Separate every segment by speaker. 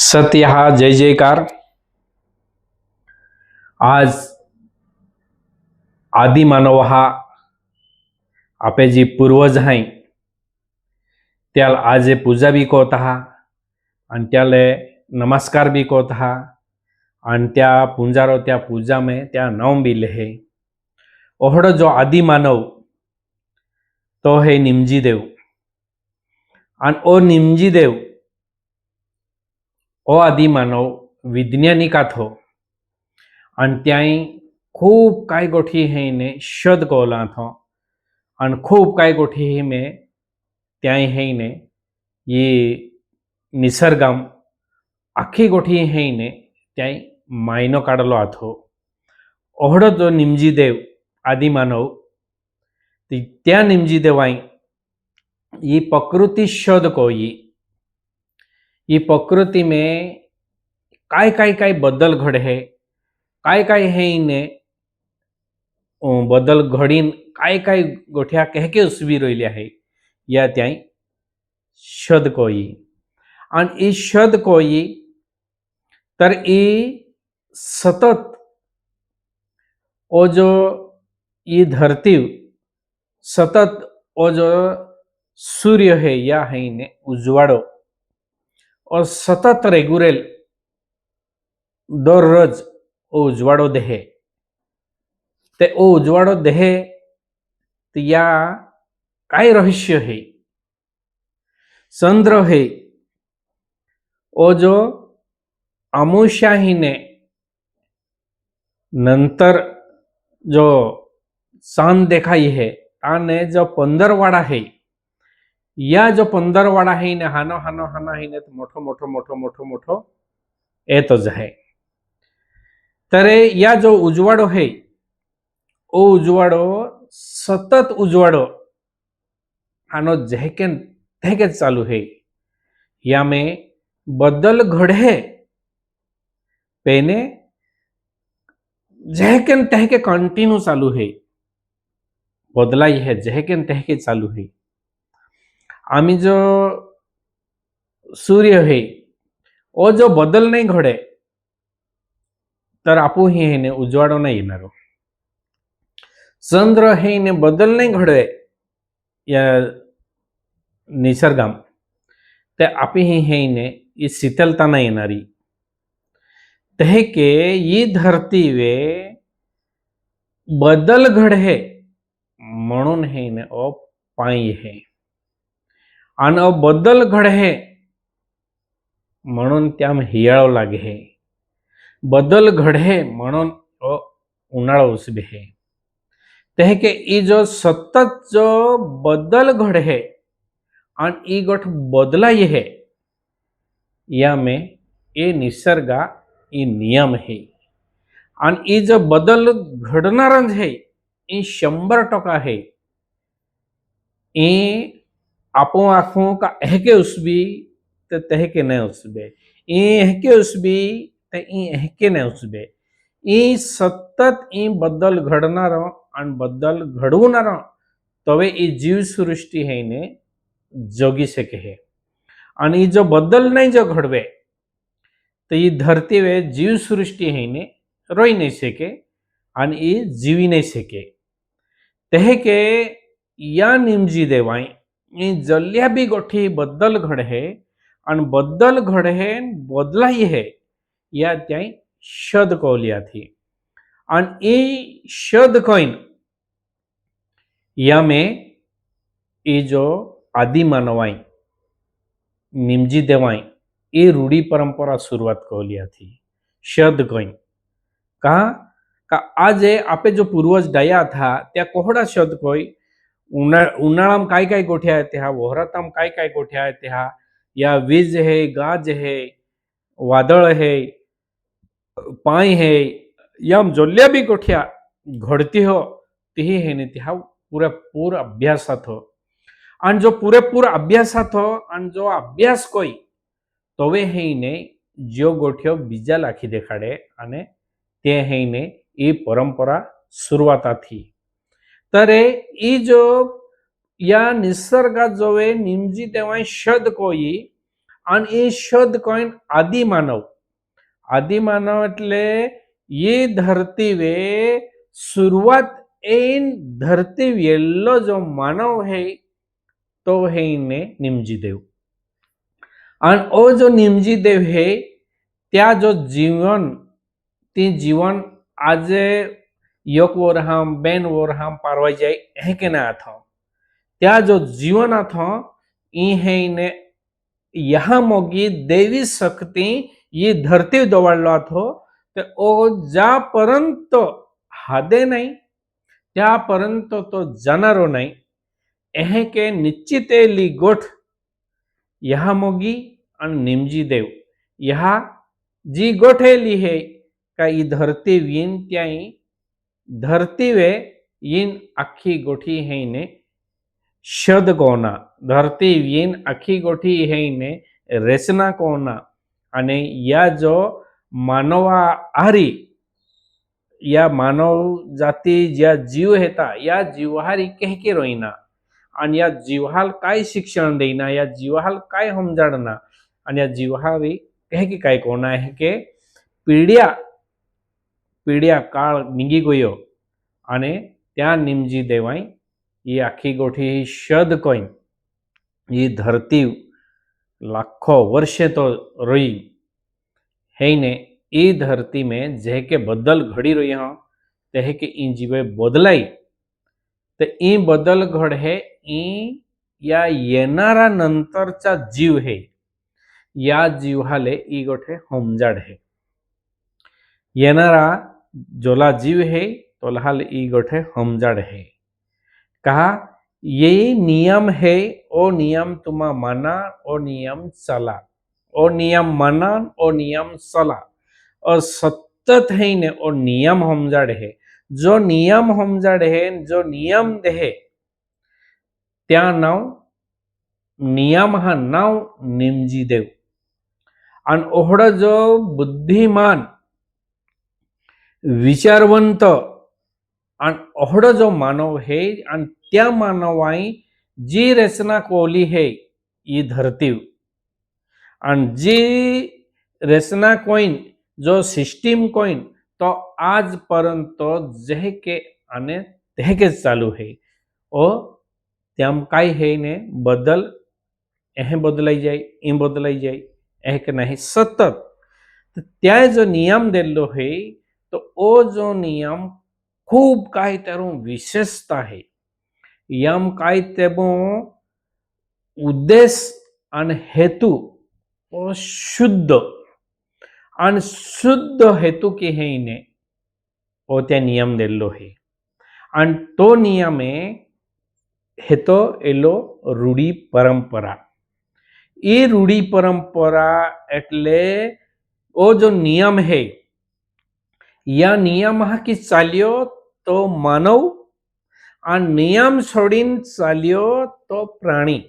Speaker 1: सत्य हा जय जयकार। आज आदिमानव हा आपे जी पूर्वज हाय त्याला आज हे पूजा बी कोत हा नमस्कार बी कोत हा आणि त्या पुंजारो त्या पूजा में त्या नाम बी लेहे। ओहड़ो जो आदिमानव तो है निमजी देव। आणि ओ निमजी देव ओ आदिमानव विज्ञानिका थो आणि त्याई खूप काय गोठी हे ने शोध कोला थो आणि खूप काय गोठी ही में त्याई हे ने ये निसर्गम आखी गोठी हे ने त्याई मायनो काढलो आथो। ओहडो जो निमजी देव आदिमानव त्या निमजी देवाई ये प्रकृति शोध कोई ये प्रकृति में काय काय काय बदल घडे काय काय हे इने बदल घडीन, काय काय गोठ्या कहके उसबी रोयले आहे, या त्याई शोध कोई. आणि ई शोध कोई, तर ई सतत, ओ जो ई धरती सतत, ओ जो सूर्य है या है ने उजवाड़ो. और सतत रेगुरेल दररोज ओ उजवाड़ो देहे। ते ओ उजवाड़ो देहे या काय रहस्य है? चंद्र है ओ जो अमुशाहीने नंतर जो चांद देखाई है आणि जो पंधरवाडा है या जो पंदरवाड़ा है ने हानो हानो, हाना है तो मोठो मोठो मोठो मोठो मोठो येतोच आहे तरे, या जो उजवाडो है, ओ उजवाडो, सतत उजवाडो, हानो झेकेन थेकेच चालू है। या में बदल घडे, पेने जहकेन तहके कंटिन्यू चालू है। बदलाई है, जहकेन तहके चालू है। आम्ही जो सूर्य है, ओ जो बदल नाही घडे, तर आपू हे हेने उजवाडो नाही येणार चंद्र हे ने बदल नाही घडे, या निसर्गाम, ते आपी ही हे ने ई शीतलता नाही येणारी तहे के ये धरती वे बदल घडे म्हणून हे ने ओ पाई है। आणि अ बदल घडे म्हणून त्या हियाळो लागे बदल घडे म्हणून अ उन्हाळो उसबे हे ते के ई जो सतत जो बदल घडे आणि ई गोठ बदलाई है या में ए निसर्गा ई नियम है. आणि ई जो बदल घडणारच है ई शंभर टका है. ई आपो आखों का एहके उसबी ते तहके न उसबे ई एहके उसबी ते ई एहके न उसबे ई सतत ई बदल घडणार आणि बदल घडवणार तवे ई जीवसृष्टी है ने जोगी सके है आणि ई जो बदल नाही जो घडवे तर ई धरती वे जीवसृष्टी है ने रोई नाही सके आणि ई जीवी नाही सके। तहे के या निमजी देवाई जल्या भी गोठी बद्दल घडहे आणि बद्दल घडहे बदलाई है या त्याय शद कौलिया थी अन ई शद कौन या में ई जो आदि मानवाई निमजी देवाई ये रूढ़ी परंपरा शुरुआत कर लिया थी शब्द कहीं कहा का आज आपे जो पूर्वज डाया था त्या कोहड़ा शब्द कोई उन्हा उन्हाळाम काय काय गोठ्या आहेत त्या वहराताम काय काय गोठ्या आहेत त्या या वीज है गाज है वादळ है पाय है याम जोल्या बी गोठ्या घडती हो तीही है ने त्या पुरेपूर अभ्यासात हो आणि जो पुरेपूर अभ्यासात हो आणि जो अभ्यास कोई તોવે હઈને જો ગોઠ્યો બીજા લાખી દેખાડે અને તે હઈને એ પરંપરા શરૂઆતાથી તરે એ જો या निसर्गात जोवे निमजी तेव्हा शद कोई आणि એ શબ્દ કોઈન આદિમાનવ આદિમાનવ એટલે એ ધરતી વે शुरुआत एन धरती येल्लो जो मानव है तो है इने निमजी देव आणि ओ जो निमजी देव है त्या जो जीवन ती जीवन આજે એક વરહામ બેન વરહામ પારવાઈ જાય હે કે ના આથો त्या जो जीवन आथो ई है इने यहाँ मोगी देवी शक्ति ये धरती दवडलो आथो ते ओ ज्यापर्यंत हादे नाही त्यापर्यंत तो जाणारो नाही एहे के निश्चितेली गोठ ह्या मोगी आणि निमजी देव ह्या जी गोठेली हे का ई धरती वीन त्याई ધરતીવે યીન આખી ગોઠી હૈને શદ કોના ધરતી યીન આખી ગોઠી હૈને રચના કોના અને યા જો માનવા આરી યા માનવ જાતિ જ્યાં જીવ હેતા, યા જીવહારી કહેકે રોઈના. અને યા જીવહાલ કાંઈ શિક્ષણ દેના યા જીવહાલ કાંઈ સમજાડના. અને યા જીવહારી કહે કે કાંઈ કોના હે કે પીડ્યા પીડિયા કાળ નીગી ગયો અને ત્યાં નિમજી દેવાય એ આખી ગોઠી શદ કોઈન એ ધરતી લાખો વર્ષે તો રોઈ હેઈને એ ધરતી મેં જે કે બદલ ઘડી રહી હા તે કે ઈ જીવે બદલાઈ तर ई बदल घड हे ई या येणारा नंतरचा जीव हे या जीवाले ई गोठे होमजाड हे येणारा जोला जीव है तोलाल ई गोठे हमजाड है। कहा, ये नियम है, ओ नियम तुम्हा माना, ओ नियम चला ओ नियम माना, ओ नियम चला और सतत है ने, ओ नियम हमजाड है। जो नियम हमजाड है, जो नियम देहे त्या नाव नियम हा नाव निमजी देव। आणि ओहड जो बुद्धिमान विचारवंत आणि ओहड जो मानव है आणि त्या मानवाई जी रचना कोली है ई धरती आणि जी रचना कोइन जो सिस्टीम कोइन तो आजपर्यंत जे के आने ते के चालू है ओ त्याम काय है ने बदल एह बदलाई जाय ई बदलाई जाय एह के नाही सतत तर त्या जो नियम दिल्लो है તો ઓ જો નિયમ ખૂબ કાંઈ તેનું વિશેષતા છે યમ કાંઈ તેનો ઉદ્દેશ અને હેતુ ઓ શુદ્ધ અને શુદ્ધ હેતુ કે હેને ઓ त्या નિયમ दिल्लो है आणि तो नियमे हेतो એલો રૂઢી પરંપરા એ રૂઢી પરંપરા એટલે ઓ જો નિયમ હે યા નિયમઃ કી ચાલ્યો તો માનવ આ નિયમ છોડીને ચાલ્યો તો પ્રાણી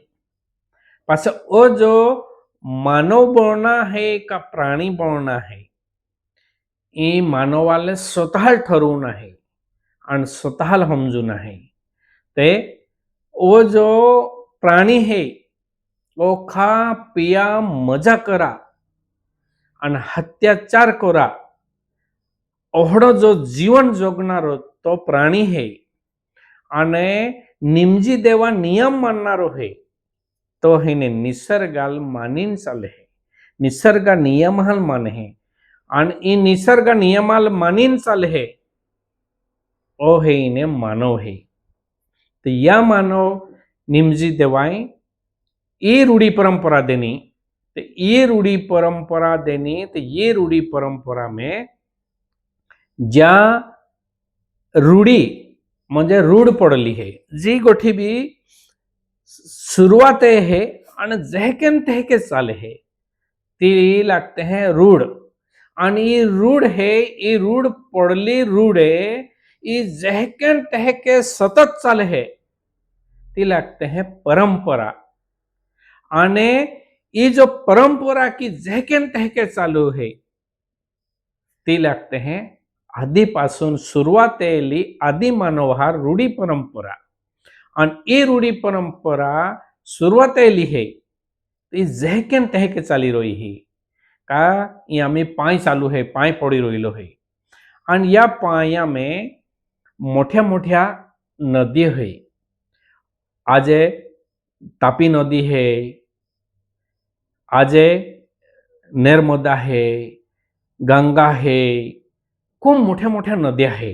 Speaker 1: પાછા ઓ જો मानव बोलना है का प्राणी बोलना है એ માનવાલે સ્વતઃ ઠરવું નહીં અને સ્વતઃ સમજવું નહીં તે ઓ જો પ્રાણી હે ઓ ખા પિયા મજા કરા અને અત્યાચાર કરા ઓહડો જો જીવન જોગનારો તો પ્રાણી હે અને નિમજી દેવા નિયમ માનનારો હે તો એને નિસર્ગાલ માનીને ચાલે હે નિસર્ગ નિયમાલ માને હે અને એ નિસર્ગ નિયમાલ માનીને ચાલે હે ओ हे इने मानव है तो या मानव निमजी देवाय ये रूढ़ी परंपरा देनी तो ये रूढ़ी परंपरा देनी तो ये रूढ़ी परंपरा में ज्या रूढी, म्हणजे रूढ पडली आहे जी गोठी बी सुरुवात है आणि जहकेन तहके चाले है, ती लागते हैं रूढ. आणि रूढ है ये रूढ पडली रूढ है ये जहकेन तहके सतत चाले है, ती लागते हैं परंपरा. आणि ये जो परंपरा की जहकेन तहके चालू है ती लागते हैं आधीपासून सुरुवात आदि मानवहार रूढी परंपरा. आणि ए रूढी परंपरा सुरुवात है हे ती जहकेन तहके चाली रही ही. का? या में पाय चालू है, पाय पड़ी रोयलो है. आणि या पाया में मोठ्या मोठ्या नदी है. आज तापी नदी है, आज नर्मदा है, गंगा है खूप मोठ्या मोठ्या नद्या आहे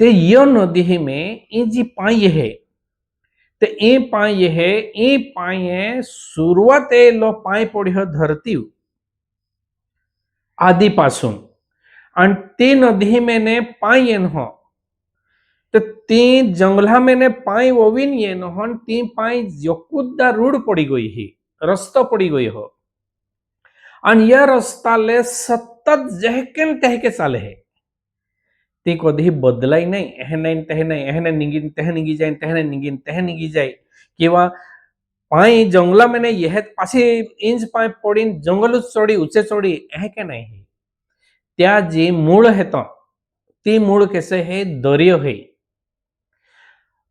Speaker 1: ते य नदी में ई जी पाय है, ते ए पाय है, ए पाय सुरुवात लो पाय पड्यो धरती आधीपासून आणि ती नदी मेने पाय येन हो तर ती जंगला मेने पाय ओवीन येन हो आणि ती पाय यकुद्दा रूढ पडी गई ही, रस्तो पडी गई हो. आणि या रस्ताले सतत जहकेन तहके चाले है। ती कधी बदलाई नाही एह नाही तह नाही, एहने निगीन तह निगी जाय तहने निगीन तह निगी जाय किंवा पाय जंगला मेने यह पासे इंच पाय पडीन जंगलच चढी उचे चढी एह के नाही त्या जी मूळ हेत ती मूळ केसे हे, दर्य है।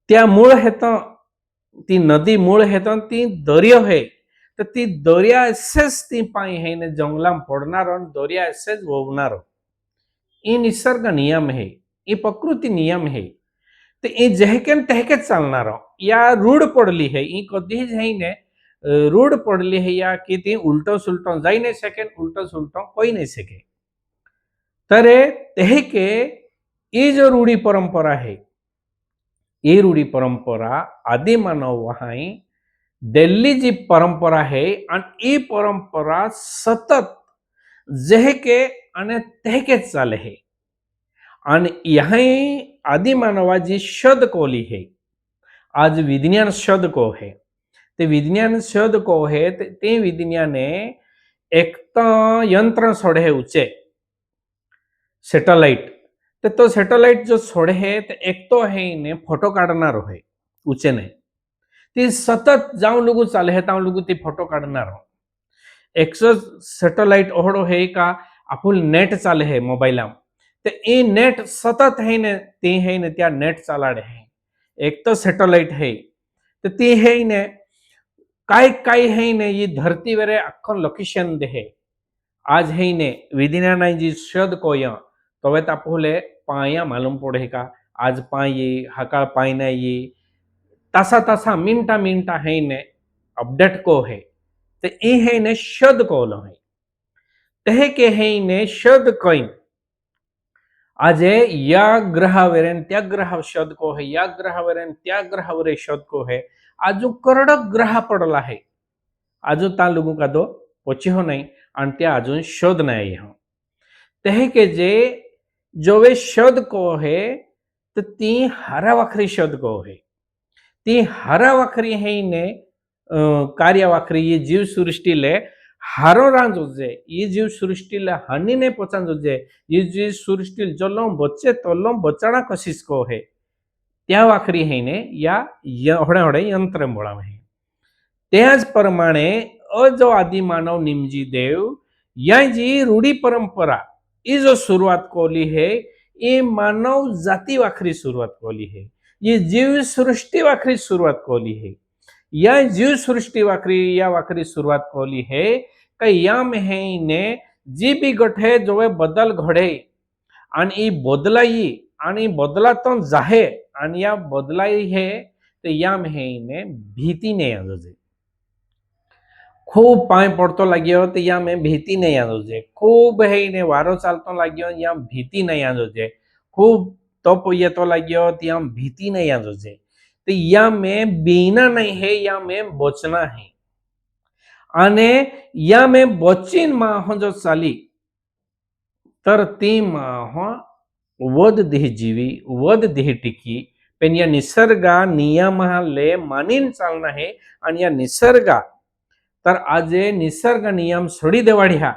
Speaker 1: त्या मूळ हेत ती नदी मूळ हेत ती दर्य है। तर ती दोर्या एसेस ती पाय हेने जंगलाम पडणार दोर्या एसेच वोवणार ही निसर्ग नियम हे ही प्रकृती नियम हे। तर ही जहकेन तहकेच चालणार या रूढ पडली हे ही कधीच हेने रूढ पडली हे या की ती उलटो सुलटो जाई नाही शकेन उलटो सुलटो कोई नाही शके तरे तहके ही जो रूढी परंपरा आहे ये रूढ़ी परंपरा आदि मानव वहाँ दिल्ली जी परंपरा है आणि ई परंपरा सतत जहके અને તહેકે ચાલે है અને यहाँ आदि मानवाची शद कोली है आज विज्ञान शद को है ते विज्ञान शद को है ते- ते विज्ञाने एक तो यंत्र सोडे उचे सॅटेलाइट तर तो सॅटेलाइट जो सोडे है ते एक तो है ने फोटो काढणार है उचे ने ती सतत जाऊन लोगू चालयता लगू ती फ़ोटो काढणार. एकसोच सेटेलाइट ओहडो हे का आपुल नेट चाल हे मोबाइल ते ए नेट सतत है ने, ते है ने त्या नेट चालाडे है एक तो सेटेलाइट है ते ते है ने, काय काय है ने ये धरती वरे अखन लोकेशन दे है आज है ने विदिन्यानाय जी शद कोया. तो वे ता पहले पाया मालूम पडे का? आज पाई ये पाई ना ये तासा तासा मिनटा मिनटा है ने अपडेट को है। तो ये है ने शोध को लो है। तह के है ने शोध कोई આજે या ग्रह वेरेन त्या ग्रह शोध को है या ग्रह वेरेन त्या ग्रह वरे शोध को है। आजू करडक ग्रह पडला है। आजू ता लोगों का दो पोची हो नहीं आणि त्या अजून शोध नाही हो। तेहे के जे जो वे शोध को है तो ती हरा वखरी शोध को है। ती हरा वखरी है ने कार्य वखरी ये जीव सृष्टि ले हारो रांझ जे ये जीव सृष्टि ले हानि ने पचान जे ये जीव सृष्टि जलो बच्चे तलो बचाना कशिश को है त्या वाखरी है ने या होडे होडे यंत्र बोला है। त्याच प्रमाणे अ जो आदि मानव निमजी देव या जी रूढी परंपरा ये जो शुरुआत कोली है ये मानव जाति वाखरी शुरुआत कोली है ये जीव सृष्टि वाखरी शुरुआत कोली है या जीव सृष्टि वाखरी या वाखरी शुरुआत कोली है का या में है ने जी भी गठे जो है बदल घडे आणि ई बदलाई आणि बदलातो जाहे आणि या बदलाई है तो या में है ने भीती नहीं आ जाए ખૂબ પાય પડતો લાગ્યો તો યા મેં ભીતી નહીં આંદો છે ખૂબ હઈને વારો ચાલતો લાગ્યો યા ભીતી નહીં આંદો છે ખૂબ તપ येतो લાગ્યો ત્યાં ભીતી નહીં આંદો છે તો યા મેં બીના નહીં હે યા મેં બોચના હે અને યા મેં બોચીન માહ જો ચાલી तर ती माह वद देह जीवी वद देह टिकी पण या निसर्गा नियमाले मानीन चालणं आहे आणि या निसर्गा तर આજે નિસર્ગ નિયમ છોડી દેવાડ્યા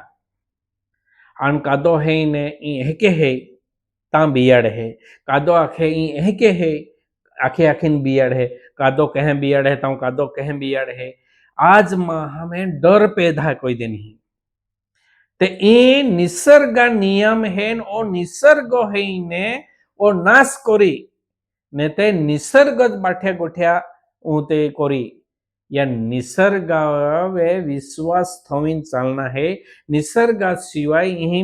Speaker 1: આન કાદો હે ને ઈ હેકે હે તા બિયાડ હે કાદો આખે ઈ હેકે હે આખે આખીન बियाड है कादो कहें बियाड है ताऊ कादो कहें बियाड है आज मां हमें डर पैदा कोई दिन ही ते ई निसर्ग नियम है न ओ निसर्ग है ने ओ नाश करी ने ते निसर्ग बाठ्या गोठ्या ऊ ते करी या निसर्गावे विश्वास थवीन चालना है निसर्गाशिवाय ही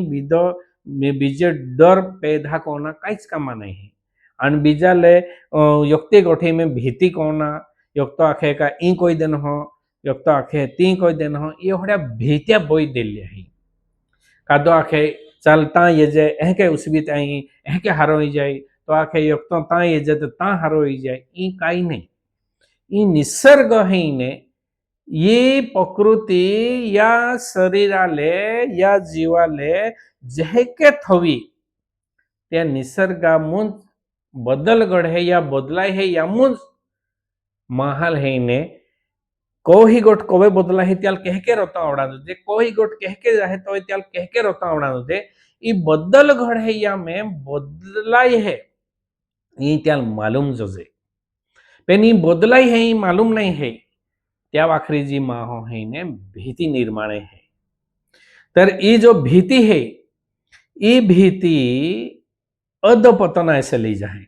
Speaker 1: में बीजे डर पैदा करना कहीं काम नहीं है और बीजा ले युक्ति गठे में भीति कोना युक्त आखे का इ कोई देन हो युक्त आखे ती कोई देन हो ये होड़ा भीतिया बोई दिल ही कादो आखे चलता ये जे एह के उस भी ताई एह के हारो तो आखे युक्त ता ये जे तो ता हारो ही इ काई नहीं इ निसर्ग है इन्हें है ये प्रकृति या शरीराले या जीवाले जे थवी, त्या निसर्गामुज बदल घडे या बदलाय हे यामुज महाल है ने कोही गोट कोवे बदला है त्याल कह के रोता आवड़ानो जे कोही गोट कह के जाहे तो त्याल कह के रोता आवड़ानो जे ई बदल घडे या में बदलाय है, ई त्याल मालूम जोजे. पेन ई बदलाई है, ई मालूम नहीं है. त्या वाखरी जी माहो है ने भीति निर्माणे है। तर ई जो भीति है ई भीति अधपतना ऐसे ली जाए।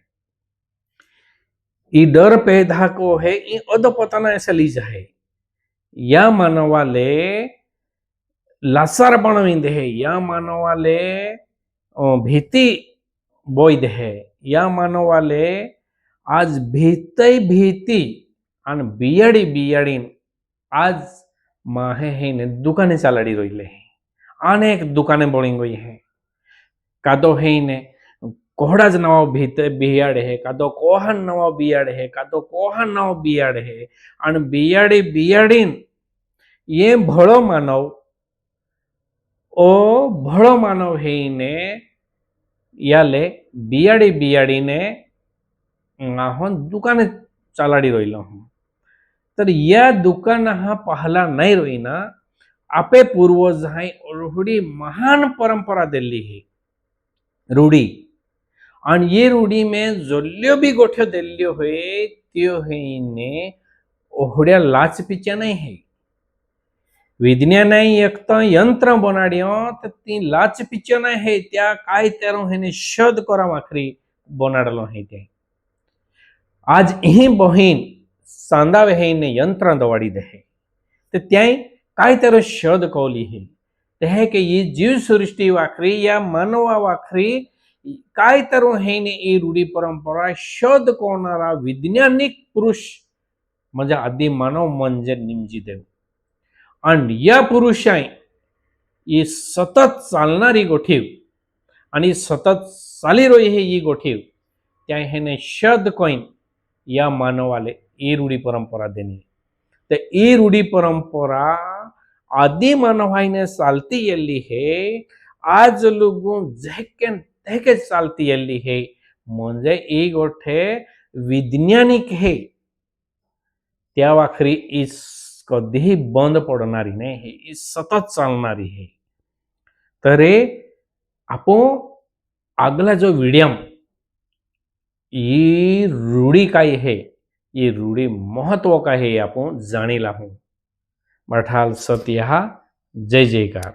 Speaker 1: ई डर पैदा को है ई अधपतना ऐसे ली जाए। या मानवाले लासारपण विंदे है या मानवाले अ, भीति बोय है। या मानवाले आज भीतय भीती आणि बियाडी बियाडीन आज माहे है ने दुकाने चालाड़ी रही ले आने एक दुकाने बोलिंग गई हैं। कादो है ने कोहड़ा ज नवा भीत, बियाड़ है, कादो कोहन नवा बियाड़ है, कादो कोहन नवा बियाड़ है। अन बियाड़े बियाड़ीन, ये भड़ो मानव, ओ भड़ो मानव है ने याले बियाड़े बियाड़ी ने दुकाने चालाड़ी रोई लो हूँ। तर या दुकान हा पाहला नाही रोईना. आपे पूर्वज हाय रूढी महान परंपरा दिल्ली ही. रूढी. और ये रूढ़ी में जोल्यो भी गोठ्यो दिल्यो हुए त्यो ने ओहड़िया लाच पिच्या नहीं है. विज्ञानाई एक यंत्र बनाडियो तो ती लाच पिच्या नहीं है, त्या काय तेरो हेने शोध करा माखरी बनाडलो है ते. आज ही बहिन सांदावहेन यंत्र दवाडित आहे तर त्याय काय तर शोध कौली ही ते हे की ही जीवसृष्टी वाखरी या मानवा वाखरी काय तर हेन ही रूढी परंपरा शोध कोणारा वैज्ञानिक पुरुष म्हणजे आदि मानव म्हणजे निमजी देव आणि या पुरुषाय ही सतत चालणारी गोठीव आणि सतत चाली रोई हे ही गोठीव त्या हेने शोध कोईन या मानवाले ई रूढी परंपरा देणी तर ई रूढी परंपरा आदि मानवाईने चालती येल्ली हे आज लोगों झेकेन तेके चालती येल्ली हे म्हणजे ई गोठे वैज्ञानिक हे त्या वाखरी ई कधीही बंद पडणारी नाही हे ही सतत चालणारी हे तर हे आपण આગલા જો વિડીયમ એ રૂઢી કાંઈ હે એ રૂઢી મહત્વ કાંઈ હે એ આપણે જાણી લાહું મઠાલ સત્યા જય જયકાર